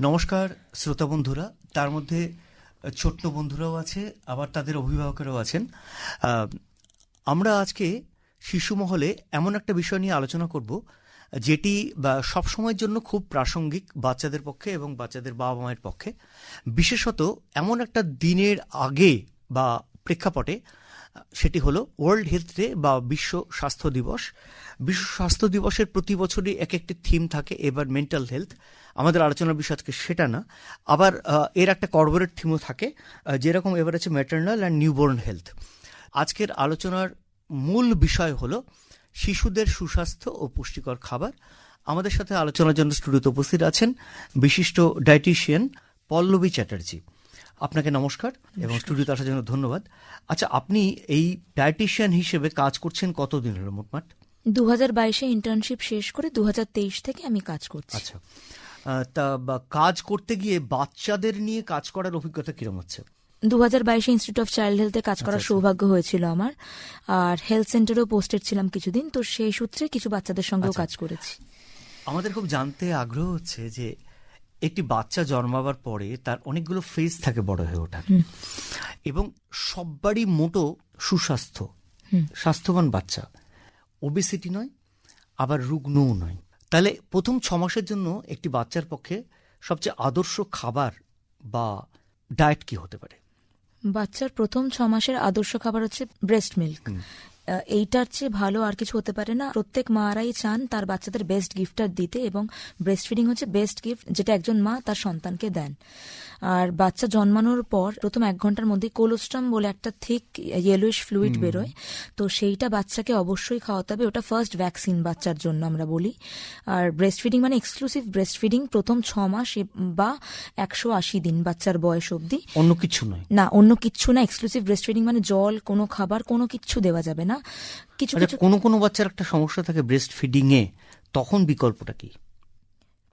নমস্কার, শ্রোতা বন্ধুরা। তার মধ্যে ছোট্ট বন্ধুরাও আছে, আবার তাদের অভিভাবকেরাও আছেন। আমরা আজকে শিশু মহলে এমন একটা বিষয় নিয়ে আলোচনা করব, যেটি সবসময়ের জন্য খুব প্রাসঙ্গিক বাচ্চাদের পক্ষে এবং বাচ্চাদের বাবা মায়ের পক্ষে। বিশেষত, এমন একটা দিনের আগে বা, প্রেক্ষাপটে সেটি হলো ওয়ার্ল্ড হেলথ ডে বা বিশ্ব স্বাস্থ্য দিবস। বিশ্ব স্বাস্থ্য দিবসের প্রতি বছরই এক একটি থিম থাকে, এবার মেন্টাল হেলথ আমাদের আলোচনার বিষয় আজকে সেটা না। আবার এর একটা কর্পোরেট থিমও থাকে যেরকম এবার আছে ম্যাটার্নাল অ্যান্ড নিউবর্ন হেলথ আজকের আলোচনার মূল বিষয় হলো শিশুদের সুস্বাস্থ্য ও পুষ্টিকর খাবার। আমাদের সাথে আলোচনার জন্য স্টুডিওতে উপস্থিত আছেন বিশিষ্ট ডায়েটিশিয়ান পল্লবী চ্যাটার্জি। আপনাকে নমস্কার এবং স্টুডিওতে আসার জন্য ধন্যবাদ। আচ্ছা আপনি এই ডায়েটিশিয়ান হিসেবে কাজ করছেন কতদিন হলো মোটমাট? দু হাজার বাইশে ইন্টার্নশিপ শেষ করে দু হাজার তেইশ থেকে আমি কাজ করছি। আচ্ছা। তা বা কাজ করতে গিয়ে বাচ্চাদের নিয়ে কাজ করার অভিজ্ঞতা কিরম হচ্ছে? দু হাজার বাইশে ইনস্টিটিউট অফ চাইল্ড হেলথে কাজ করার আচ্ছা। সৌভাগ্য হয়েছিল আমার। আর হেলথ সেন্টারেও পোস্টেড ছিলাম কিছুদিন তো সেই সূত্রে কিছু বাচ্চাদের সঙ্গেও আচ্ছা। কাজ করেছি। আমাদের খুব জানতে আগ্রহ হচ্ছে যে একটি বাচ্চা জন্মাবার পরে তার অনেকগুলো ফেজ থাকে বড় হয়ে ওঠার। এবং সববারই মোটো সুস্বাস্থ্য স্বাস্থ্যবান বাচ্চা। ওবেসিটি নয় আবার রুগ্নও নয়। তাহলে প্রথম ছ মাসের জন্য একটি বাচ্চার পক্ষে সবচেয়ে আদর্শ খাবার বা ডায়েট কি হতে পারে? বাচ্চার প্রথম ছ মাসের আদর্শ খাবার হচ্ছে ব্রেস্ট মিল্ক এইটার চেয়ে ভালো আর কিছু হতে পারে না। প্রত্যেক মারাই চান তার বাচ্চাদের বেস্ট গিফটটা দিতে এবং ব্রেস্ট ফিডিং হচ্ছে বেস্ট গিফট যেটা একজন মা তার সন্তানকে দেন। আর বাচ্চা জন্মানোর পর প্রথম এক ঘণ্টার মধ্যে কোলোস্ট্রাম বলে একটা থিক ইয়েলোইশ ফ্লুইড বেরোয়। তো সেইটা বাচ্চাকে অবশ্যই খাওয়াতে হবে। ওটা ফার্স্ট ভ্যাকসিন বাচ্চার জন্য আমরা বলি। আর ব্রেস্ট ফিডিং মানে এক্সক্লুসিভ ব্রেস্ট ফিডিং প্রথম ছ মাস বা একশো আশি দিন বাচ্চার বয়স অবধি। অন্য কিছু নয়। না অন্য কিছু না। এক্সক্লুসিভ ব্রেস্ট ফিডিং মানে জল কোনো খাবার কোনো কিছু দেওয়া যাবে না। কিছু আচ্ছা কিছু কোনো কোনো বাচ্চার একটা সমস্যা থাকে ব্রেস্ট ফিডিং এ তখন বিকল্পটা কি?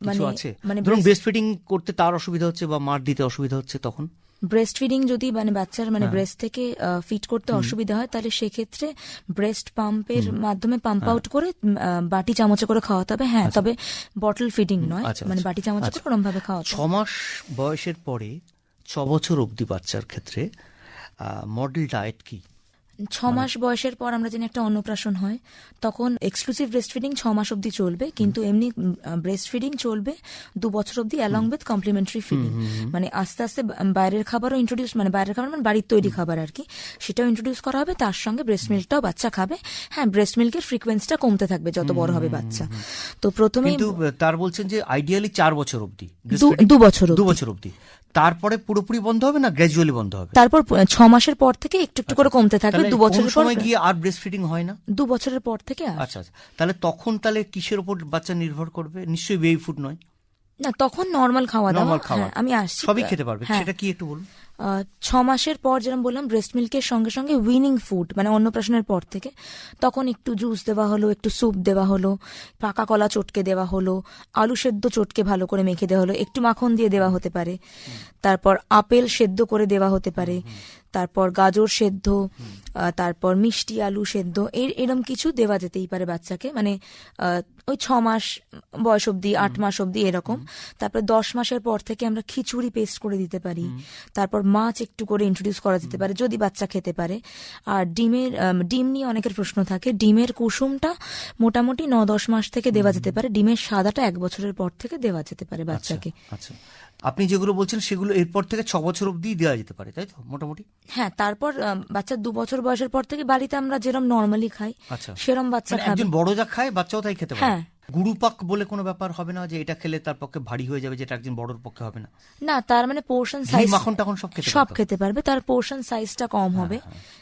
কিছু মানে- আছে? মানে ধরুন ব্রেস্ট ফিডিং করতে তার অসুবিধা হচ্ছে বা মার দিতে অসুবিধা হচ্ছে তখন? ব্রেস্ট ফিডিং যদি মানে বাচ্চার মানে হ্যাঁ। ব্রেস্ট থেকে ফিট করতে অসুবিধা হয় তাহলে সেক্ষেত্রে ব্রেস্ট পাম্পের মাধ্যমে পাম্প হ্যাঁ। আউট করে বাটি চামচে করে খাওয়াতে হবে। হ্যাঁ তবে বটল ফিডিং নয় আচ্ছা, মানে আচ্ছা, বাটি চামচে আচ্ছা। করে ওরম ভাবে খাওয়াতে ছ হবে। মাস বয়সের পরে ছ বছর অবধি বাচ্চার ক্ষেত্রে মডেল ডায়েট কি? ছ মাস বয়সের পর আমরা জানি একটা অন্নপ্রাশন হয় তখন এক্সক্লুসিভ ব্রেস্ট ফিডিং ছ মাস অবধি চলবে কিন্তু এমনি ব্রেস্ট ফিডিং চলবে দু বছর অবধি অ্যালং উইথ কমপ্লিমেন্টারি ফিডিং মানে আস্তে আস্তে বাইরের খাবারও ইন্ট্রোডিউস মানে বাইরের খাবার মানে বাড়ির তৈরি খাবার আর কি সেটাও ইন্ট্রোডিউস করা হবে তার সঙ্গে ব্রেস্ট মিল্কটাও বাচ্চা খাবে। হ্যাঁ ব্রেস্ট মিল্কের ফ্রিকোয়েন্সিটা কমতে থাকবে যত বড় হবে বাচ্চা। তো প্রথমে তার বলছেন যে আইডিয়ালি চার বছর অবধি। দু- বছর দু বছর অবধি। তারপরে পুরোপুরি বন্ধ হবে না গ্র্যাজুয়ালি বন্ধ হবে? তারপর ছ মাসের পর থেকে একটু একটু করে কমতে থাকবে তাহলে দু বছর বছরের সময় গিয়ে আর ব্রেস্ট ফিডিং হয় না? দু বছরের পর থেকে আচ্ছা আচ্ছা। তাহলে তখন তাহলে কিসের উপর বাচ্চা নির্ভর করবে? নিশ্চয়ই বেবি ফুড নয়। না তখন নর্মাল খাওয়া দাওয়া। নর্মাল হ্যাঁ, আমি আসছি সবই খেতে পারবে। হ্যাঁ। সেটা কি একটু বলুন? ছ মাসের পর যেরকম বললাম ব্রেস্ট মিল্কের সঙ্গে সঙ্গে উইনিং ফুড মানে অন্নপ্রাশনের পর থেকে তখন একটু জুস দেওয়া হলো একটু স্যুপ দেওয়া হলো পাকা কলা চটকে দেওয়া হলো আলু সেদ্ধ চটকে ভালো করে মেখে দেওয়া হলো একটু মাখন দিয়ে দেওয়া হতে পারে। তারপর আপেল সেদ্ধ করে দেওয়া হতে পারে। তারপর গাজর সেদ্ধ তারপর মিষ্টি আলু সেদ্ধ এর এরম কিছু দেওয়া যেতেই পারে বাচ্চাকে। মানে ওই ছ মাস বয়স অব্দি আট মাস অবধি এরকম। তারপর দশ মাসের পর থেকে আমরা খিচুড়ি পেস্ট করে দিতে পারি। তারপর মাছ একটু করে ইন্ট্রোডিউস করা যেতে পারে যদি বাচ্চা খেতে পারে। আর ডিমের ডিম নিয়ে অনেকের প্রশ্ন থাকে। ডিমের কুসুমটা মোটামুটি ন দশ মাস থেকে দেওয়া যেতে পারে। ডিমের সাদাটা এক বছরের পর থেকে দেওয়া যেতে পারে বাচ্চাকে। আচ্ছা। আপনি যেগুলো বলছেন সেগুলো এরপর থেকে ছ বছর অব্দি দেওয়া যেতে পারে তাই তো মোটামুটি? হ্যাঁ তারপর আম, বাচ্চার দু বছর বয়সের পর থেকে বাড়িতে আমরা যেরম নর্মালি খাই সেরকম বাচ্চা মানে খাবে। একজন বড় যা খায় বাচ্চাও তাই খেতে পারে। হ্যাঁ। গুরুপাক বলে কোনো ব্যাপার হবে না যে এটা খেলে তার পক্ষে ভারী হয়ে যাবে যেটা একজন বড়র পক্ষে হবে না। না তার মানে পোর্শন সাইজ মাখন টাখন সব খেতে সব হ্যাঁ, খেতে পারবে তার পোর্শন সাইজটা কম হবে।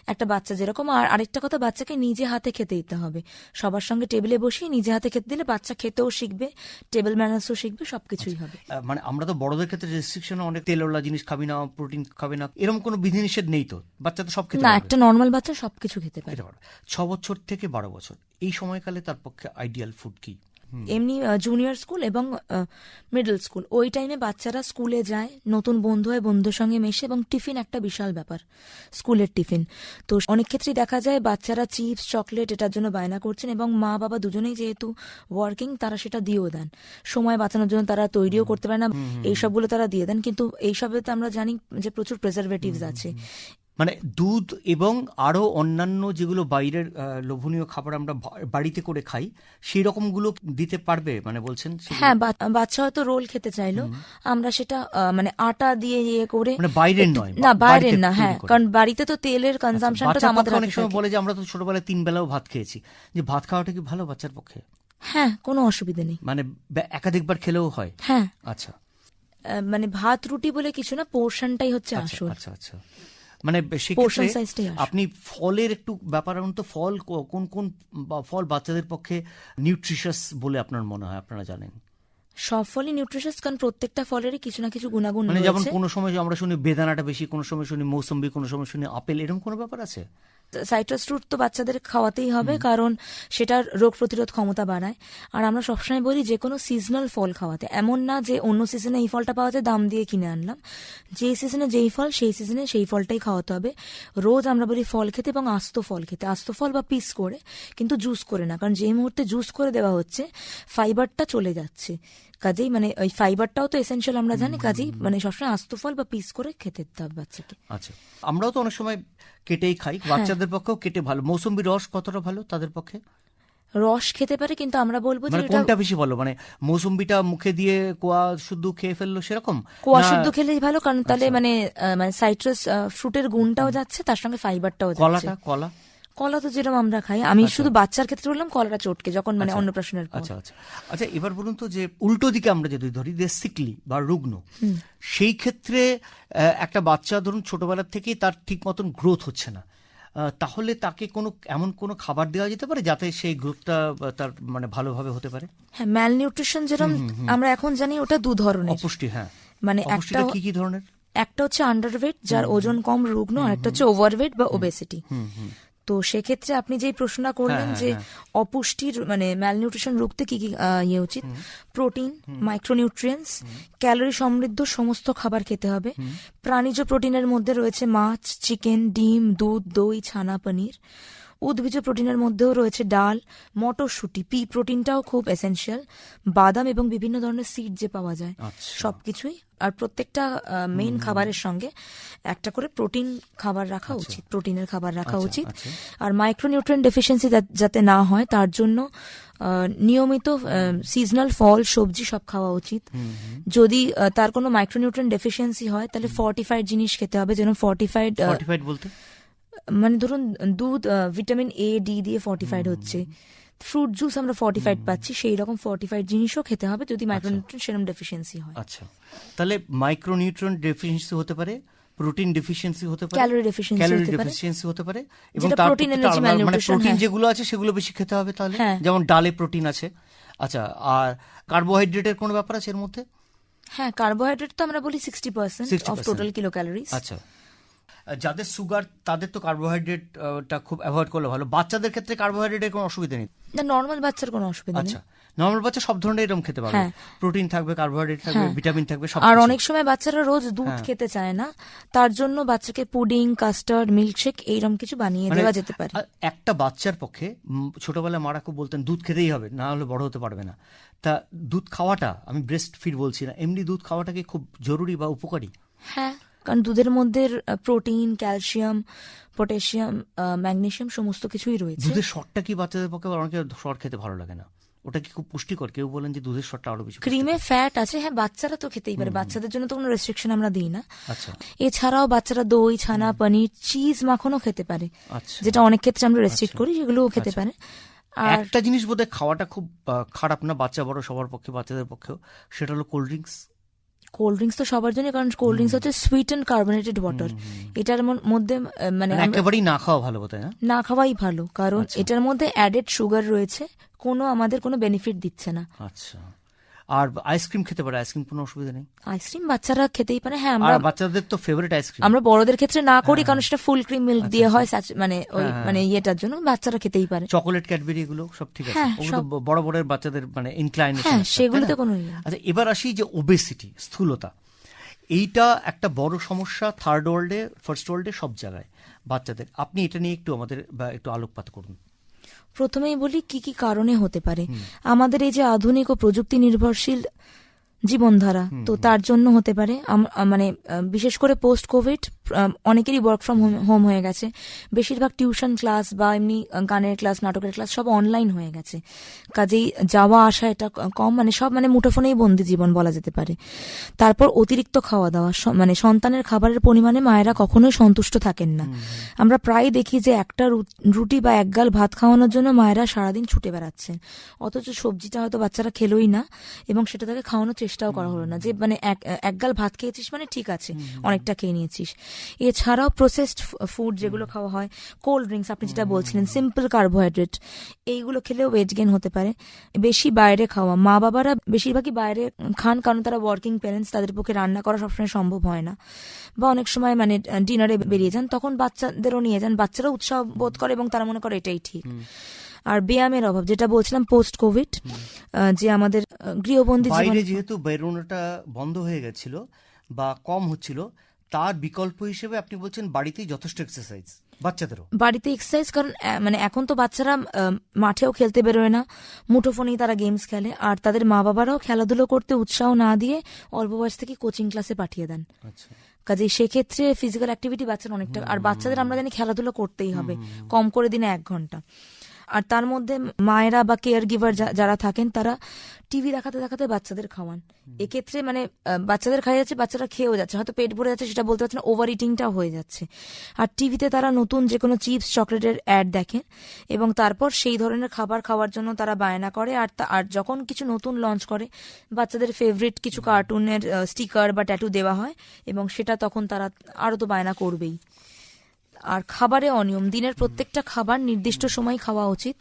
একটা বাচ্চা যেরকম আর আরেকটা কথা বাচ্চাকে নিজে হাতে খেতে দিতে হবে। সবার সঙ্গে টেবিলে বসিয়ে নিজে হাতে খেতে দিলে বাচ্চা খেতেও শিখবে টেবিল ম্যানার্সও শিখবে সবকিছুই হবে। মানে আমরা তো বড়দের ক্ষেত্রে রেস্ট্রিকশন অনেক তেল তেলওয়ালা জিনিস খাবি না প্রোটিন খাবে না এরকম কোনো বিধিনিষেধ নেই তো? বাচ্চা তো সব খেতে না একটা নর্মাল বাচ্চা সবকিছু খেতে পারে। ছ বছর থেকে বারো বছর এই সময়কালে তার পক্ষে আইডিয়াল ফুড কি? এমনি জুনিয়র স্কুল এবং মিডল স্কুল ওই টাইমে বাচ্চারা স্কুলে যায় নতুন বন্ধু হয় বন্ধুর সঙ্গে মেশে এবং টিফিন একটা বিশাল ব্যাপার স্কুলের টিফিন। তো অনেক ক্ষেত্রেই দেখা যায় বাচ্চারা চিপস চকলেট এটার জন্য বায়না করছেন এবং মা বাবা দুজনেই যেহেতু ওয়ার্কিং তারা সেটা দিয়েও দেন। সময় বাঁচানোর জন্য তারা তৈরিও করতে পারে না। এইসবগুলো তারা দিয়ে দেন। কিন্তু এইসবে তো আমরা জানি যে প্রচুর প্রেজারভেটিভস আছে। মানে দুধ এবং আরও অন্যান্য যেগুলো বাইরের লোভনীয় খাবার আমরা বাড়িতে করে খাই সেই রকমগুলো দিতে পারবে মানে বলছেন হ্যাঁ বাচ্চা হয়তো রোল খেতে চাইলো। আমরা সেটা মানে আটা দিয়ে ইয়ে করে মানে বাইরের নয়, না বাইরের না হ্যাঁ কারণ বাড়িতে তো তেলের কনজামশনটা আমাদের অনেক সময় বলে যে আমরা তো ছোটবেলায় তিন বেলাও ভাত খেয়েছি। যে ভাত খাওয়াটা কি ভালো বাচ্চার পক্ষে? হ্যাঁ কোনো অসুবিধা নেই। মানে একাধিকবার খেলেও হয়? হ্যাঁ। আচ্ছা। মানে ভাত রুটি বলে কিছু না পোর্শনটাই হচ্ছে আচ্ছা আসল। আচ্ছা আচ্ছা। মানে সেক্ষেত্রে। আপনি ফলের একটু ব্যাপার তো ফল কোন কোন ফল বাচ্চাদের পক্ষে নিউট্রিশাস বলে আপনার মনে হয় আপনারা জানেন? সব ফলই নিউট্রিশাস কারণ প্রত্যেকটা ফলেরই কিছু না কিছু গুণাগুণ মানে যেমন কোনো সময় আমরা শুনি বেদানাটা বেশি কোনো সময় শুনি মৌসুম্বি কোনো সময় শুনি আপেল এরকম কোনো ব্যাপার আছে? সাইট্রাস ফ্রুট তো বাচ্চাদের খাওয়াতেই হবে কারণ সেটার রোগ প্রতিরোধ ক্ষমতা বাড়ায়। আর আমরা সবসময় বলি যে কোনো সিজনাল ফল খাওয়াতে। এমন না যে অন্য সিজনে এই ফলটা পাওয়া যায় দাম দিয়ে কিনে আনলাম। যে সিজনে যেই ফল সেই সিজনে সেই ফলটাই খাওয়াতে হবে। রোজ আমরা বলি ফল খেতে এবং আস্ত ফল খেতে। আস্ত ফল বা পিস করে কিন্তু জুস করে না। কারণ যেই মুহূর্তে জুস করে দেওয়া হচ্ছে ফাইবারটা চলে যাচ্ছে। কাজেই মানে ওই ফাইবারটাও তো এসেনশিয়াল আমরা জানি। কাজেই মানে সবসময় আস্ত ফল বা পিস করে খেতে দিতে হবে বাচ্চাকে। আচ্ছা। আমরাও তো অনেক সময় কেটেই খাই। হ্যাঁ। বাচ্চাদের পক্ষেও কেটে ভালো। মৌসুমি রস কতটা ভালো তাদের পক্ষে? রস খেতে পারে কিন্তু আমরা বলব যে মানে কোনটা বেশি ভালো? মানে মৌসুম্বিটা মুখে দিয়ে কোয়া শুদ্ধ খেয়ে ফেলল সেরকম? কোয়া শুদ্ধ খেলে ভালো কারণ তাহলে আচ্ছা। মানে মানে সাইট্রাস ফ্রুটের গুণটাও যাচ্ছে তার সঙ্গে ফাইবারটাও যাচ্ছে। কলাটা কলা? কলা তো যেরকম আমরা খাই আমি শুধু বাচ্চার ক্ষেত্রে বললাম কলাটা চটকে যখন মানে অন্নপ্রাশনের পর। আচ্ছা আচ্ছা। আচ্ছা এবার বলুন তো যে উল্টো দিকে আমরা যদি ধরি যে সিকলি বা রুগ্ন সেই ক্ষেত্রে একটা বাচ্চা ধরুন ছোটবেলার থেকেই তার ঠিক মতন গ্রোথ হচ্ছে না। তাহলে তাকে কোনো এমন কোনো খাবার দেওয়া যেতে পারে যাতে সেই গ্রোথটা তার মানে ভালোভাবে হতে পারে? হ্যাঁ ম্যাল নিউট্রিশন যেরকম আমরা এখন জানি ওটা দু ধরনের। অপুষ্টি হ্যাঁ। মানে একটা কি কি ধরনের? একটা হচ্ছে আন্ডারওয়েট যার ওজন কম রুগ্ন আর একটা হচ্ছে ওভারওয়েট বা ওবেসিটি তো সেক্ষেত্রে আপনি যে প্রশ্নটা করলেন হ্যাঁ, যে অপুষ্টির মানে ম্যালনিউট্রিশন রুখতে কি কি ইয়ে উচিত? প্রোটিন মাইক্রোনিউট্রিয়েন্টস ক্যালোরি সমৃদ্ধ সমস্ত খাবার খেতে হবে। প্রাণীজ প্রোটিনের মধ্যে রয়েছে মাছ চিকেন ডিম দুধ দই ছানা পনির। উদ্ভিজ প্রোটিনের মধ্যেও রয়েছে ডাল মটরশুঁটি পি প্রোটিনটাও খুব এসেনশিয়াল বাদাম এবং বিভিন্ন ধরনের সিড যে পাওয়া যায় আচ্ছা। সবকিছুই। আর প্রত্যেকটা মেইন খাবারের সঙ্গে একটা করে প্রোটিন খাবার রাখা উচিত প্রোটিনের খাবার রাখা আচ্ছা, উচিত। আচ্ছা। আর মাইক্রোনিউট্রিয়েন্ট ডেফিসিয়েন্সি যাতে না হয় তার জন্য নিয়মিত সিজনাল ফল সবজি সব খাওয়া উচিত। যদি তার কোনো মাইক্রোনিউট্রিয়েন্ট ডেফিসিয়েন্সি হয় তাহলে ফর্টিফাইড জিনিস খেতে হবে যেন ফর্টিফাইড ফর্টিফাইড বলতে? মানে ধরুন দুধ ভিটামিন এ ডি দিয়ে ফর্টিফাইড হচ্ছে। ফ্রুট জুস আমরা ফর্টিফাইড পাচ্ছি সেই রকম ফর্টিফাইড জিনিসও খেতে হবে যদি মাইক্রোনিউট্রিয়েন্ট সেরকম ডেফিসিয়েন্সি হয়। আচ্ছা। তাহলে মাইক্রোনিউট্রিয়েন্ট ডেফিসিয়েন্সি হতে পারে প্রোটিন ডেফিসিয়েন্সি হতে পারে Calorie deficiency ক্যালোরি ডেফিসিয়েন্সি হতে পারে এবং তার প্রত্যেকটা energy মানে প্রোটিন হ্যাঁ। যেগুলো আছে সেগুলো বেশি খেতে হবে তাহলে। হ্যাঁ। যেমন ডালে প্রোটিন আছে। আচ্ছা আর কার্বোহাইড্রেটের কোনো ব্যাপার আছে এর মধ্যে? হ্যাঁ কার্বোহাইড্রেট তো আমরা বলি sixty percent of total kilo calories আচ্ছা। যাদের সুগার তাদের তো কার্বোহাইড্রেটটা খুব অ্যাভয়েড করলে ভালো। বাচ্চাদের ক্ষেত্রে কার্বোহাইড্রেটের কোনো অসুবিধা নেই। না নর্মাল বাচ্চার কোনো অসুবিধা নেই। আচ্ছা নর্মাল বাচ্চা সব ধরনের এরকম খেতে পারবে। হ্যাঁ। প্রোটিন থাকবে কার্বোহাইড্রেট থাকবে হ্যাঁ। ভিটামিন থাকবে সব আর অনেক সময় বাচ্চারা রোজ দুধ হ্যাঁ। খেতে চায় না। তার জন্য বাচ্চাকে পুডিং কাস্টার্ড মিল্কশেক এইরকম কিছু বানিয়ে মানে দেওয়া যেতে পারে। একটা বাচ্চার পক্ষে ছোটবেলায় মারা খুব বলতেন দুধ খেতেই হবে না হলে বড় হতে পারবে না। তা দুধ খাওয়াটা আমি ব্রেস্ট ফিড বলছি না এমনি দুধ খাওয়াটা কি খুব জরুরি বা উপকারী? হ্যাঁ। কারণ দুধের মধ্যে প্রোটিন ক্যালসিয়াম পটাশিয়াম ম্যাগনেসিয়াম সমস্ত কিছুই রয়েছে। দুধের শটটা কি বাচ্চাদের পক্ষে অনেকে শট খেতে ভালো লাগে না? ওটা কি খুব পুষ্টিকর? কেউ বলেন যে দুধের শটটা আরও বেশি ক্রিমে ফ্যাট আছে হ্যাঁ বাচ্চারা তো খেতেই পারে। বাচ্চাদের জন্য তো কোনো রেস্ট্রিকশন আমরা দিই না। আচ্ছা। এছাড়াও বাচ্চারা দই ছানা পনির চিজ মাখনও খেতে পারে। আচ্ছা। যেটা অনেক ক্ষেত্রে আমরা রেস্ট্রিক্ট করি সেগুলোও খেতে পারে। আর একটা জিনিস বোধহয় খাওয়াটা খুব খারাপ না বাচ্চা বড় সবার পক্ষে বাচ্চাদের পক্ষেও সেটা হলো কোল্ড ড্রিঙ্কস কোল্ড ড্রিঙ্কস তো সবার জন্য কারণ কোল্ড ড্রিঙ্কস হচ্ছে সুইট অ্যান্ড কার্বনেটেড ওয়াটার এটার মধ্যে মানে একেবারেই না খাওয়া ভালো বোধ না? না খাওয়াই ভালো কারণ আচ্ছা। এটার মধ্যে অ্যাডেড সুগার রয়েছে কোনো আমাদের কোনো বেনিফিট দিচ্ছে না। আচ্ছা। আর আইসক্রিম খেতে পারে আইসক্রিম কোনো অসুবিধা নেই। আইসক্রিম বাচ্চারা খেতেই পারে হ্যাঁ আমরা বাচ্চাদের তো ফেভারিট আইসক্রিম আমরা বড়দের ক্ষেত্রে না করি কারণ সেটা ফুল ক্রিম মিল্ক দিয়ে আচ্ছা, হয় মানে ওই হ্যাঁ, হ্যাঁ। মানে ইয়েটার জন্য বাচ্চারা খেতেই পারে। চকোলেট ক্যাডবেরি এগুলো সব ঠিক আছে। হ্যাঁ, ওগুলো বড় বড় বাচ্চাদের মানে ইনক্লাইনেশন হ্যাঁ সেগুলোতে কোনো ইয়ে আচ্ছা এবার আসি যে ওবেসিটি স্থূলতা। এইটা একটা বড় সমস্যা থার্ড ওয়ার্ল্ডে ফার্স্ট ওয়ার্ল্ডে সব জায়গায় বাচ্চাদের। আপনি এটা নিয়ে একটু আমাদের একটু আলোকপাত করুন। প্রথমেই বলি কি কি কারণে হতে পারে। আমাদের এই যে আধুনিক ও প্রযুক্তি নির্ভরশীল জীবনধারা তো তার জন্য হতে পারে মানে বিশেষ করে পোস্ট কোভিড অনেকেরই ওয়ার্ক ফ্রম হোম হয়ে গেছে। বেশিরভাগ টিউশন ক্লাস বা এমনি গানের ক্লাস নাটকের ক্লাস সব অনলাইন হয়ে গেছে। কাজেই যাওয়া আসা এটা কম মানে সব মানে মুঠোফোনেই বন্দি জীবন বলা যেতে পারে। তারপর অতিরিক্ত খাওয়া দাওয়া মানে সন্তানের খাবারের পরিমাণে মায়েরা কখনোই সন্তুষ্ট থাকেন না। আমরা প্রায় দেখি যে একটা রুটি বা একগাল ভাত খাওয়ানোর জন্য মায়েরা সারাদিন ছুটে বেড়াচ্ছেন। অথচ সবজিটা হয়তো বাচ্চারা খেলোই না এবং সেটা তাকে খাওয়ানোর চেষ্টাও করা হলো না। যে মানে এক একগাল ভাত খেয়েছিস মানে ঠিক আছে অনেকটা খেয়ে নিয়েছিস। এছাড়াও প্রসেসড ফুড যেগুলো খাওয়া হয় কোল্ড ড্রিঙ্কস আপনি যেটা বলছিলেন সিম্পল কার্বোহাইড্রেট এইগুলো খেলেও ওয়েট গেন হতে পারে। বেশি বাইরে খাওয়া মা বাবারা বেশিরভাগই বাইরে খান কারণ তারা ওয়ার্কিং প্যারেন্টস তাদের পক্ষে রান্না করা সবসময় সম্ভব হয় না। বা অনেক সময় মানে ডিনারে বেরিয়ে যান তখন বাচ্চাদেরও নিয়ে যান বাচ্চারা উৎসাহ বোধ করে এবং তারা মনে করে এটাই ঠিক। আর ব্যায়ামের অভাব যেটা বলছিলাম পোস্ট কোভিড যে আমাদের গৃহবন্দী বাইরে যেহেতু বেরোনোটা বন্ধ হয়ে গেছিল বা কম হচ্ছিল তার বিকল্প হিসেবে আপনি বলছেন বাড়িতেই যথেষ্ট এক্সারসাইজ বাচ্চাদেরও। বাড়িতে এক্সারসাইজ কারণ মানে এখন তো বাচ্চারা মাঠেও খেলতে বেরোয় না। মুঠোফোনেই তারা গেমস খেলে। আর তাদের মা বাবারাও খেলাধুলো করতে উৎসাহ না দিয়ে অল্প বয়স থেকে কোচিং ক্লাসে পাঠিয়ে দেন। আচ্ছা। কাজে সেক্ষেত্রে ফিজিক্যাল অ্যাক্টিভিটি বাচ্চার অনেকটা আর বাচ্চাদের আমরা জানি খেলাধুলো করতেই হবে। কম করে দিনে এক ঘণ্টা। আর তার মধ্যে মায়েরা বা কেয়ার গিভার যারা থাকেন তারা টিভি দেখাতে দেখাতে বাচ্চাদের খাওয়ান। এক্ষেত্রে মানে বাচ্চাদের খাইয়ে যাচ্ছে বাচ্চারা খেয়েও যাচ্ছে। হয়তো পেট ভরে যাচ্ছে সেটা বলতে পারছে না ওভার ইটিংটাও হয়ে যাচ্ছে। আর টিভিতে তারা নতুন যে কোনো চিপস চকলেটের অ্যাড দেখে এবং তারপর সেই ধরনের খাবার খাওয়ার জন্য তারা বায়না করে। আর তা- আর যখন কিছু নতুন লঞ্চ করে বাচ্চাদের ফেভারিট কিছু কার্টুনের স্টিকার বা ট্যাটু দেওয়া হয় এবং সেটা তখন তারা আরও তো বায়না করবেই। আর খাবারে অনিয়ম। দিনের প্রত্যেকটা খাবার নির্দিষ্ট সময় খাওয়া উচিত।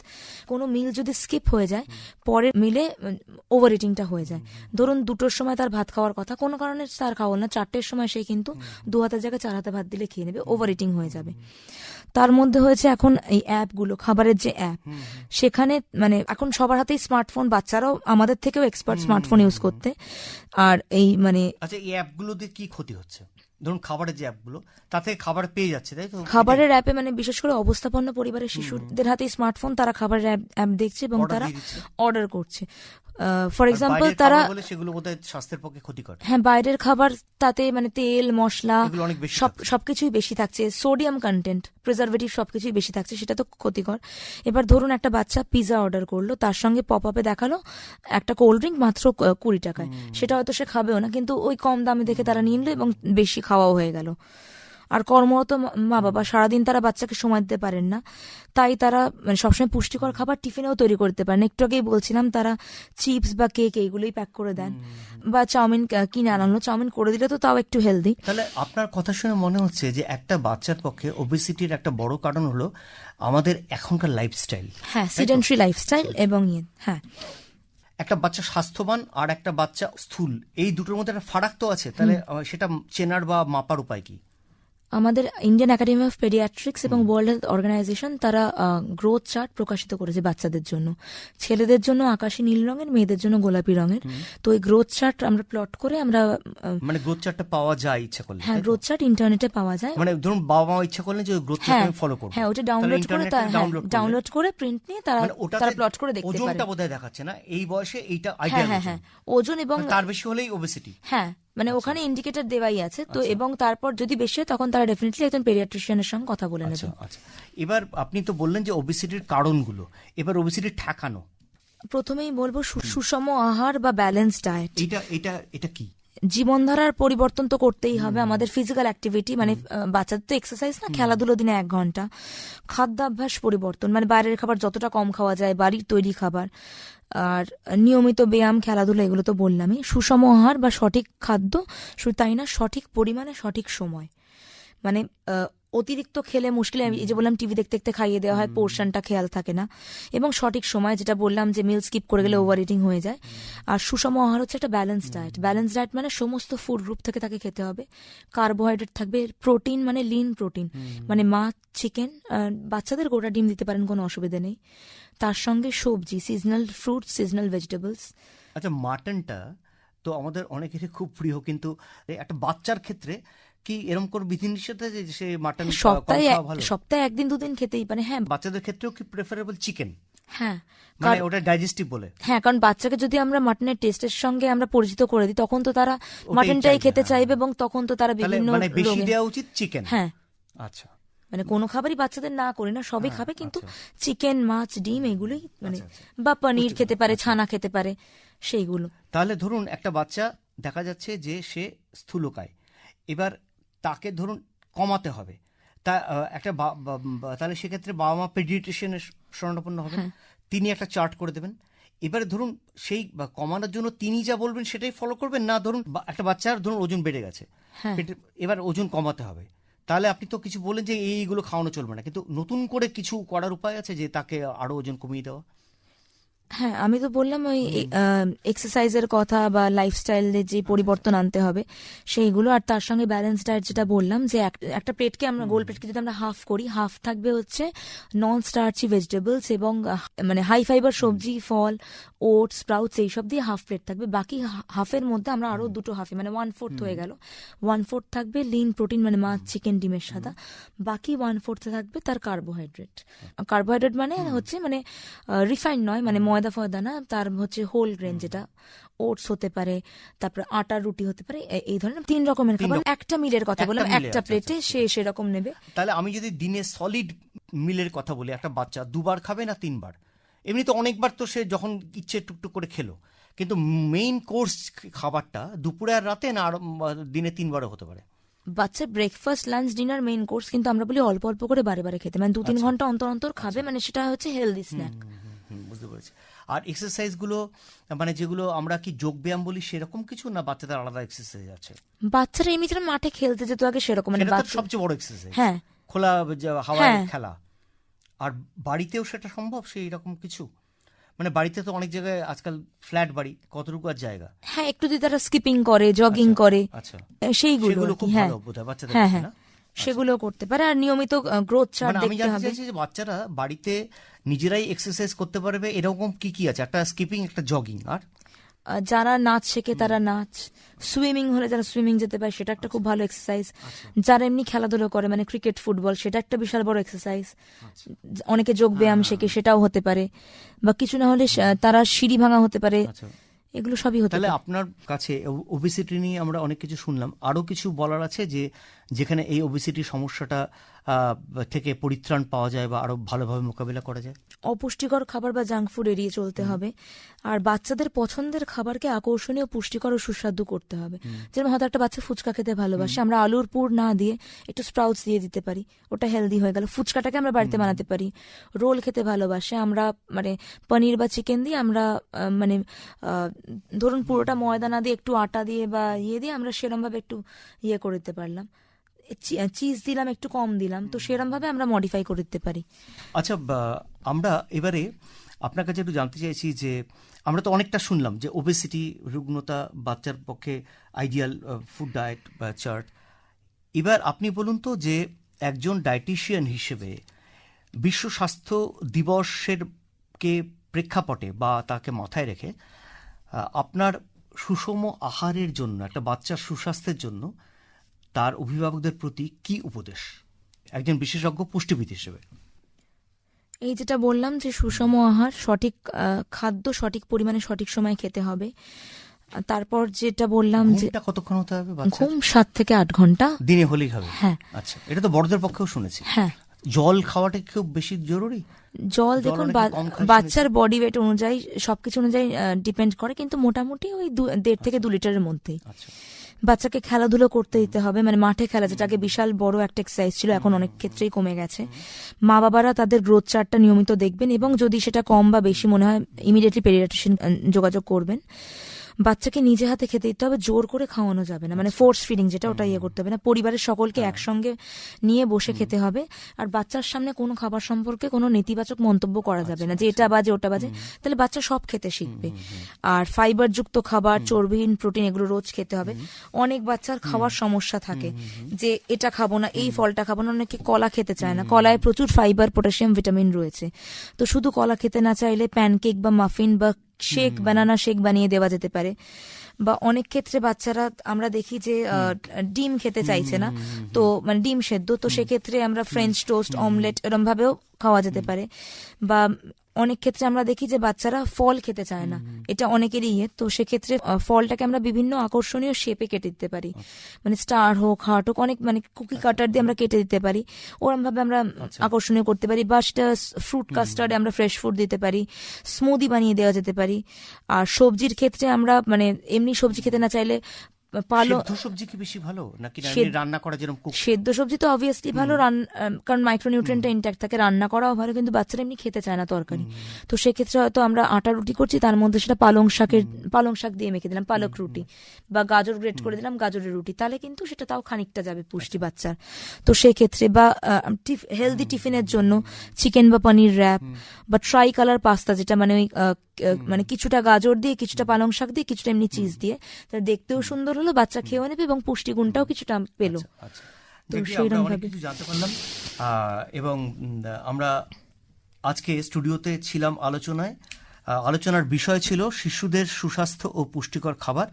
কোনো মিল যদি স্কিপ হয়ে যায় পরের মিলে ওভার ইটিংটা হয়ে যায়। ধরুন দুটোর সময় তার ভাত খাওয়ার কথা। কোনো কারণে তার খাওয়া না চারটের সময় সে কিন্তু দু হাতের জায়গায় চার হাতে ভাত দিলে খেয়ে নেবে ওভার ইটিং হয়ে যাবে। তার মধ্যে হয়েছে এখন এই অ্যাপগুলো খাবারের যে অ্যাপ। সেখানে মানে এখন সবার হাতেই স্মার্টফোন বাচ্চারাও আমাদের থেকেও এক্সপার্ট স্মার্টফোন ইউজ করতে। আর এই মানে আচ্ছা এই অ্যাপগুলোতে কি ক্ষতি হচ্ছে? ধরুন খাবারের যে অ্যাপগুলো তাতে খাবার পেয়ে যাচ্ছে তাই তো? খাবারের অ্যাপে মানে বিশেষ করে অবস্থাপন্ন পরিবারের শিশুদের হাতে স্মার্টফোন তারা খাবারের অ্যাপ দেখছে এবং তারা অর্ডার করছে। ফর এক্সাম্পল তারা সেগুলো বোধহয় স্বাস্থ্যের পক্ষে ক্ষতিকর। হ্যাঁ বাইরের খাবার তাতে মানে তেল মশলা সব সবকিছুই বেশি থাকছে। সোডিয়াম কন্টেন্ট প্রিজারভেটিভ সবকিছুই বেশি থাকছে সেটা তো ক্ষতিকর। এবার ধরুন একটা বাচ্চা পিজা অর্ডার করল তার সঙ্গে পপ আপে দেখাল একটা কোল্ড ড্রিঙ্ক মাত্র কুড়ি টাকায়। সেটা হয়তো সে খাবেও না কিন্তু ওই কম দামে দেখে তারা নিয়ে নিলো এবং বেশি খাওয়াও হয়ে গেল। আর কর্মরত মা- মা বাবা সারাদিন তারা বাচ্চাকে সময় দিতে পারেন না। তাই তারা মানে সবসময় পুষ্টিকর খাবার টিফিনেও তৈরি করতে পারেন একটু আগেই বলছিলাম তারা চিপস বা কেক এইগুলোই প্যাক করে দেন। বা চাউমিন কিনে আনানো চাউমিন করে দিলে তো তাও একটু হেলদি তাহলে আপনার কথা শুনে মনে হচ্ছে যে একটা বাচ্চার পক্ষে ওবেসিটির একটা বড় কারণ হলো আমাদের এখনকার লাইফস্টাইল হ্যাঁ সিডেন্টারি লাইফস্টাইল এবং ইয়ে হ্যাঁ। একটা বাচ্চা স্বাস্থ্যবান আর একটা বাচ্চা স্থূল এই দুটোর মধ্যে একটা ফারাক তো আছে। তাহলে সেটা চেনার বা মাপার উপায় কি? আমাদের ইন্ডিয়ান একাডেমি অফ পেডিয়াট্রিক্স এবং ওয়ার্ল্ড হেলথ অর্গানাইজেশন তারা গ্রোথ চার্ট প্রকাশিত করেছে বাচ্চাদের জন্য। ছেলেদের জন্য আকাশি নীল রঙের মেয়েদের জন্য গোলাপি রঙের। তো ওই গ্রোথ চার্ট আমরা প্লট করে আমরা মানে গ্রোথ চার্টটা পাওয়া যায় ইচ্ছা করলে হ্যাঁ গ্রোথ চার্ট ইন্টারনেটে পাওয়া যায়। মানে ধরুন বাবা মা ইচ্ছা করলেন যে গ্রোথ হ্যাঁ চার্ট ফলো করব। হ্যাঁ ওটা ডাউনলোড করে ডাউনলোড করে প্রিন্ট নিয়ে তারা মানে তারা প্লট করে দেখতে পারে। ওজনটা বোধহয় দেখাচ্ছে না? এই বয়সে এইটা হ্যাঁ আইডিয়াল হ্যাঁ হ্যাঁ ওজন এবং তার বেশি হলেই ওবেসিটি হ্যাঁ মানে ওখানে ইন্ডিকেটর দেওয়াই আছে। তো এবং তারপর যদি বেশি হয় তখন তারা ডেফিনেটলি একজন পেডিয়াট্রিশিয়ানের সঙ্গে কথা বলে আচ্ছা নেবে। আচ্ছা। এবার আপনি তো বললেন যে ওবেসিটির কারণগুলো। এবার ওবেসিটি ঠেকানো। প্রথমেই বলব সুষম আহার বা ব্যালেন্স ডায়েট এটা এটা এটা কি? জীবনধারার পরিবর্তন তো করতেই হবে। আমাদের ফিজিক্যাল অ্যাক্টিভিটি মানে বাচ্চাদের তো এক্সারসাইজ না খেলাধুলো দিনে এক ঘণ্টা। খাদ্যাভ্যাস পরিবর্তন মানে বাইরের খাবার যতটা কম খাওয়া যায় বাড়ির তৈরি খাবার। আর নিয়মিত ব্যায়াম, খেলাধুলা, এগুলো তো বললামই। সুষম আহার বা সঠিক খাদ্য শুধু তাই না? সঠিক পরিমাণে সঠিক সময়। মানে অতিরিক্ত খেলে মুশকিল এই যে বললাম টিভি দেখতে দেখতে খাইয়ে দেওয়া হয় পোর্শনটা খেয়াল থাকে না। এবং সঠিক সময় যেটা বললাম যে মিল স্কিপ করে গেলে ওভার ইটিং হয়ে যায়। আর সুষম আহার হচ্ছে একটা ব্যালেন্স ডায়েট ব্যালেন্স ডায়েট মানে সমস্ত ফুড গ্রুপ থেকে তাকে খেতে হবে। কার্বোহাইড্রেট থাকবে প্রোটিন মানে লিন প্রোটিন মানে মাছ চিকেন বাচ্চাদের গোটা ডিম দিতে পারেন কোনো অসুবিধা নেই। তার সঙ্গে সবজি সিজনাল ফ্রুট সিজনাল ভেজিটেবলস আচ্ছা মাটনটা তো আমাদের অনেকেরই খুব প্রিয় কিন্তু একটা বাচ্চার ক্ষেত্রে কি এরকম কোনো বিধিনিষেধ আছে যে সে মাটন সপ্তাহে সপ্তাহে একদিন দুদিন খেতেই পারে হ্যাঁ। বাচ্চাদের ক্ষেত্রেও কি প্রেফারেবল চিকেন হ্যাঁ মানে ওটা ডাইজেস্টিভ বলে। হ্যাঁ কারণ বাচ্চাকে যদি আমরা মাটনের টেস্টের সঙ্গে আমরা পরিচিত করে দিই তখন তো তারা মাটনটাই খেতে হ্যাঁ। চাইবে এবং তখন তো তারা বিভিন্ন মানে বেশি দেওয়া উচিত চিকেন হ্যাঁ। আচ্ছা। মানে কোনো খাবারই বাচ্চাদের না করি না সবই খাবে কিন্তু চিকেন মাছ ডিম এগুলোই মানে আচ্ছা, বা পনির খেতে পারে ছানা খেতে পারে সেইগুলো। তাহলে ধরুন একটা বাচ্চা দেখা যাচ্ছে যে সে স্থূলকায়। এবার তাকে ধরুন কমাতে হবে। তা একটা তাহলে সেক্ষেত্রে বাবা মা পেডিট্রিশিয়ানের শরণাপন্ন হবেন। হ্যাঁ। তিনি একটা চার্ট করে দেবেন। এবারে ধরুন সেই কমানোর জন্য তিনি যা বলবেন সেটাই ফলো করবেন না ধরুন একটা বাচ্চার ধরুন ওজন বেড়ে গেছে। হ্যাঁ। এবার ওজন কমাতে হবে। তাহলে আপনি তো কিছু বলেন যে এইগুলো খাওয়ানো চলবে না। কিন্তু নতুন করে কিছু করার উপায় আছে যে তাকে আরও ওজন কমিয়ে দেওয়া? হ্যাঁ আমি তো বললাম ওই এক্সারসাইজের কথা বা লাইফস্টাইলের যে পরিবর্তন আনতে হবে সেইগুলো আর তার সঙ্গে ব্যালেন্স ডায়েট যেটা বললাম যে এক- একটা প্লেটকে আমরা গোল প্লেটকে যদি আমরা হাফ করি হাফ থাকবে হচ্ছে নন স্টার্চি ভেজিটেবলস এবং মানে হাই ফাইবার সবজি ফল ওটস স্প্রাউটস এইসব দিয়ে হাফ প্লেট থাকবে। বাকি হাফের মধ্যে আমরা আরও দুটো হাফে মানে ওয়ান ফোর্থ হয়ে গেল। ওয়ান ফোর্থ থাকবে লিন প্রোটিন মানে মাছ চিকেন ডিমের সাদা। বাকি ওয়ান ফোর্থে থাকবে তার কার্বোহাইড্রেট কার্বোহাইড্রেট মানে হচ্ছে মানে রিফাইন্ড নয় মানে ময়দা ফয়দা না তার হচ্ছে হোল গ্রেন যেটা ওটস হতে পারে তারপরে আটার রুটি হতে পারে এই ধরনের তিন রকমের খাবার একটা মিলের কথা বললাম একটা আচ্ছা, প্লেটে আচ্ছা, সে সেরকম নেবে। তাহলে আমি যদি দিনে সলিড মিলের কথা বলি একটা বাচ্চা দুবার খাবে না তিনবার? এমনি তো অনেকবার তো সে যখন ইচ্ছে টুকটুক করে খেলো। কিন্তু মেইন কোর্স খাবারটা দুপুরে আর রাতে না আর দিনে তিনবারও হতে পারে? বাচ্চার breakfast lunch dinner main course কিন্তু আমরা বলি অল্প অল্প করে বারে বারে খেতে। মানে দু আচ্ছা। তিন ঘণ্টা অন্তর অন্তর খাবে মানে সেটা হচ্ছে হেলদি স্ন্যাক বুঝতে পেরেছি। আর এক্সারসাইজগুলো মানে যেগুলো আমরা কি যোগ ব্যায়াম বলি সেরকম কিছু না বাচ্চাদের আলাদা এক্সারসাইজ আছে? বাচ্চারা এমনি যেন মাঠে খেলতে যেত আগে সেরকম মানে সবচেয়ে বড় এক্সারসাইজ হ্যাঁ। খোলা হাওয়ায় হ্যাঁ। খেলা। আর বাড়িতেও সেটা সম্ভব সেই রকম কিছু? মানে বাড়িতে তো অনেক জায়গায় আজকাল ফ্ল্যাট বাড়ি কতটুকু আর জায়গা? হ্যাঁ একটু যদি তারা স্কিপিং করে জগিং করে আচ্ছা। সেইগুলো খুব হ্যাঁ। ভালো বাচ্চাদের হ্যাঁ হ্যাঁ। না? সেগুলো করতে পারে আর নিয়মিত গ্রোথ চার্ট মানে আমি দেখতে জানতে হবে। চাইছি যে বাচ্চারা বাড়িতে নিজেরাই এক্সারসাইজ করতে পারবে এরকম কি কি আছে? একটা স্কিপিং একটা জগিং আর? যারা নাচ শেখে তারা নাচ। সুইমিং হলে যারা সুইমিং যেতে পারে সেটা একটা খুব ভালো এক্সারসাইজ যারা এমনি খেলাধুলো করে মানে ক্রিকেট ফুটবল সেটা একটা বিশাল বড় এক্সারসাইজ অনেকে যোগ ব্যায়াম শেখে সেটাও হতে পারে। বা কিছু না হলে তারা সিঁড়ি ভাঙা হতে পারে। আচ্ছা। এগুলো সবই হতে তাহলে পারে। আপনার কাছে ওবিসিটি নিয়ে আমরা অনেক কিছু শুনলাম। আরও কিছু বলার আছে যে যেখানে এই ওবিসিটি সমস্যাটা থেকে পরিত্রাণ পাওয়া যায় বা আরও ভালোভাবে মোকাবিলা করা যায়? অপুষ্টিকর খাবার বা জাঙ্ক ফুড এড়িয়ে চলতে হবে। আর বাচ্চাদের পছন্দের খাবারকে আকর্ষণীয় পুষ্টিকর ও সুস্বাদু করতে হবে। যেমন হয়তো একটা বাচ্চা ফুচকা খেতে ভালোবাসে আমরা আলুর পুর না দিয়ে একটু স্প্রাউটস দিয়ে দিতে পারি। ওটা হেলদি হয়ে গেল। ফুচকাটাকে আমরা বাড়িতে বানাতে পারি। রোল খেতে ভালোবাসে। আমরা মানে পনির বা চিকেন দিয়ে আমরা মানে ধরুন পুরোটা ময়দা না দিয়ে একটু আটা দিয়ে বা ইয়ে দিয়ে আমরা সেরম ভাবে একটু ইয়ে করে দিতে পারলাম। চিজ দিলাম একটু কম দিলাম তো সেরম ভাবে আমরা মডিফাই করে দিতে পারি। আচ্ছা আমরা এবারে আপনার কাছে একটু জানতে চাইছি যে আমরা তো অনেকটা শুনলাম যে ওবেসিটি রুগ্নতা বাচ্চার পক্ষে আইডিয়াল ফুড ডায়েট বা চার্ট এবার আপনি বলুন তো যে একজন ডায়েটিশিয়ান হিসেবে বিশ্ব স্বাস্থ্য দিবসের কে প্রেক্ষাপটে বা তাকে মাথায় রেখে আপনার সুষম আহারের জন্য একটা বাচ্চার সুস্বাস্থ্যের জন্য তার অভিভাবকদের প্রতি কি উপদেশ? একজন বিশেষজ্ঞ পুষ্টিবিদ হিসেবে। এই যেটা বললাম যে সুষম আহার সঠিক খাদ্য সঠিক পরিমাণে সঠিক সময় খেতে হবে। তারপর যেটা বললাম যে কতক্ষণ হতে হবে ঘুম সাত থেকে আট ঘণ্টা। দিনে হলেই হবে? হ্যাঁ। আচ্ছা এটা তো বড়দের পক্ষেও শুনেছি। হ্যাঁ। জল খাওয়াটা খুব বেশি জরুরি? জল দেখুন বাচ্চার বডি ওয়েট অনুযায়ী সবকিছু অনুযায়ী ডিপেন্ড করে কিন্তু মোটামুটি ওই দেড় থেকে দু লিটারের মধ্যেই। আচ্ছা। বাচ্চাকে খেলাধুলো করতে দিতে হবে। মানে মাঠে খেলা যেটাকে বিশাল বড় একটা এক্সারসাইজ ছিল, এখন অনেক ক্ষেত্রেই কমে গেছে। মা বাবারা তাদের গ্রোথ চার্টটা নিয়মিত দেখবেন এবং যদি সেটা কম বা বেশি মনে হয় ইমিডিয়েটলি পেরিয়াট্রিশিয়ান যোগাযোগ করবেন। বাচ্চাকে নিজে হাতে খেতে দিতে হবে জোর করে খাওয়ানো যাবে না। মানে ফোর্স ফিডিং যেটা ওটা ইয়ে করতে হবে না। পরিবারের সকলকে একসঙ্গে নিয়ে বসে খেতে হবে। আর বাচ্চার সামনে কোনো খাবার সম্পর্কে কোনো নেতিবাচক মন্তব্য করা যাবে না। যে এটা বাজে ওটা বাজে। তাহলে বাচ্চা সব খেতে শিখবে। আর ফাইবার যুক্ত খাবার চর্বিহীন প্রোটিন এগুলো রোজ খেতে হবে। অনেক বাচ্চার খাওয়ার সমস্যা থাকে যে এটা খাব না এই ফলটা খাব না। অনেকে কলা খেতে চায় না। কলায় প্রচুর ফাইবার পটাশিয়াম ভিটামিন রয়েছে। তো শুধু কলা খেতে না চাইলে প্যানকেক বা মাফিন বা শেক বানানা শেক বানিয়ে দেওয়া যেতে পারে। বা অনেক ক্ষেত্রে বাচ্চারা আমরা দেখি যে ডিম খেতে চাইছে না। তো মানে ডিম সেদ্ধ। তো সেক্ষেত্রে আমরা ফ্রেঞ্চ টোস্ট অমলেট এরম ভাবেও খাওয়া যেতে পারে। বা অনেক ক্ষেত্রে আমরা দেখি যে বাচ্চারা ফল খেতে চায় না। এটা অনেকেরই ইয়ে। তো সেক্ষেত্রে ফলটাকে আমরা বিভিন্ন আকর্ষণীয় শেপে কেটে দিতে পারি। মানে স্টার হোক হার্ট হোক অনেক মানে কুকি কাটার দিয়ে আমরা কেটে দিতে পারি। ওরম ভাবে আমরা আকর্ষণীয় করতে পারি বা সেটা ফ্রুট কাস্টার্ডে আমরা ফ্রেশ ফ্রুট দিতে পারি। স্মুদি বানিয়ে দেওয়া যেতে পারি। আর সবজির ক্ষেত্রে আমরা মানে এমনি সবজি খেতে না চাইলে পালো সবজি কি বেশি ভালো? নাকি রান্না করা যেরকম কুক সেদ্ধ সবজি তো অবভিয়াসলি ভালো কারণ মাইক্রোনিউট্রিয়েন্টটা ইন্ট্যাক্ট থাকে রান্না করাও ভালো কিন্তু বাচ্চারা এমনি খেতে চায় না তরকারি। তো সেক্ষেত্রে হয়তো আমরা আটা রুটি করছি তার মধ্যে সেটা পালং শাকের পালং শাক দিয়ে মেখে দিলাম পালক রুটি বা গাজর গ্রেট করে দিলাম গাজরের রুটি। তাহলে কিন্তু সেটা তাও খানিকটা যাবে পুষ্টি বাচ্চার। তো সেক্ষেত্রে বা হেলদি টিফিনের জন্য চিকেন বা পনির র্যাপ বা ট্রাই কালার পাস্তা যেটা মানে ওই মানে কিছুটা গাজর দিয়ে কিছুটা পালং শাক দিয়ে কিছুটা এমনি চিজ দিয়ে তাহলে দেখতেও সুন্দর হলো বাচ্চা খেয়েও নেবে এবং পুষ্টিগুণটাও কিছুটা পেল। আচ্ছা তো সেইরকম ভাবে- জানতে পারলাম। এবং আমরা আজকে স্টুডিওতে ছিলাম আলোচনায়। আলোচনার বিষয় ছিল শিশুদের সুস্বাস্থ্য ও পুষ্টিকর খাবার।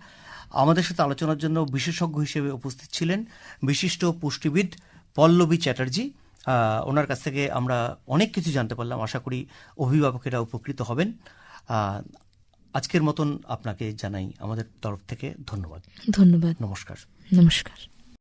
আমাদের সাথে আলোচনার জন্য বিশেষজ্ঞ হিসেবে উপস্থিত ছিলেন বিশিষ্ট পুষ্টিবিদ পল্লবী চ্যাটার্জি। আহ, ওনার কাছ থেকে আমরা অনেক কিছু জানতে পারলাম। আশা করি অভিভাবকেরা উপকৃত হবেন। আজকের মতন আপনাকে জানাই আমাদের তরফ থেকে ধন্যবাদ। ধন্যবাদ। নমস্কার। নমস্কার।